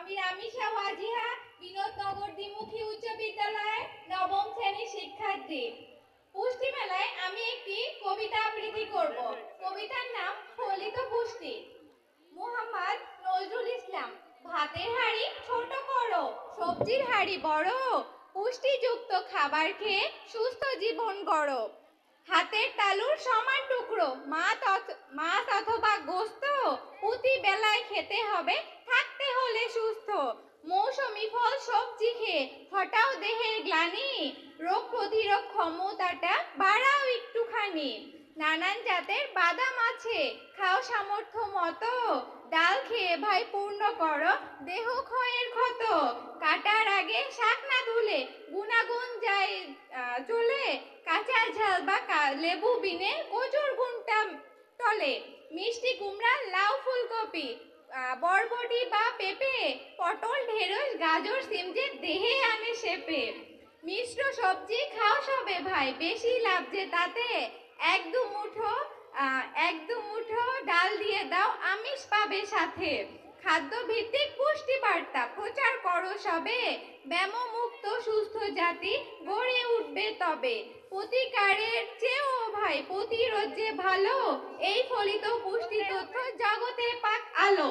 আমি রামিশা ওয়াজিহা বিনোদনগর দ্বিমুখী উচ্চ বিদ্যালয়ের নবম শ্রেণির শিক্ষার্থী। পুষ্টি মেলায় আমি একটি কবিতা আবৃত্তি করব। কবিতার নাম ফলিত পুষ্টি। মুহাম্মদ নজরুল ইসলাম, ভাতের হাঁড়ি ছোট করো, সবজির হাঁড়ি বড়, পুষ্টিযুক্ত খাবার খেয়ে সুস্থ জীবন গড়ো। হাতের তালুর সমান টুকরো, মাছ অথবা গোস্ত প্রতি বেলায় খেতে হবে হলে সুস্থ। মৌসুমি ফল সবজি খেয়ে হটাও দেহের গ্লানি। রোগ প্রতিরোধ ক্ষমতাটা বাড়াও একটুখানি। নানান জাতের বাদাম আছে, খাও সামর্থ্য মতো। ডাল খেয়ে ভাই পূর্ণ করো, দেহ ক্ষয়ের ক্ষত। কাটার আগে শাক না ধুলে গুণাগুণ যায় চলে। কাঁচা ঝাল বা লেবু বিনে কচুর গুণটা তলে মিষ্টি কুমড়া, লাউ ফুলকপি বরবটি বা পেঁপে পটল, ঢেঁড়স, গাজর, সিম যে দেহে আনে শেপে। মিশ্র সবজি খাও সবে ভাই, বেশি লাভ যে তাতে। এক দু মুঠো এক দু মুঠো ডাল দিয়ে দাও আমিষ পাবে সাথে। খাদ্য ভিত্তিক পুষ্টি বার্তা প্রচার করো সবে। ব্যাম মুক্ত সুস্থ জাতি গড়ে উঠবে তবে। প্রতিকারের চেয়েও ভাই, প্রতিরোধ যে ভালো, এই ফলিত পুষ্টি তথ্য জগতে পাক আলো।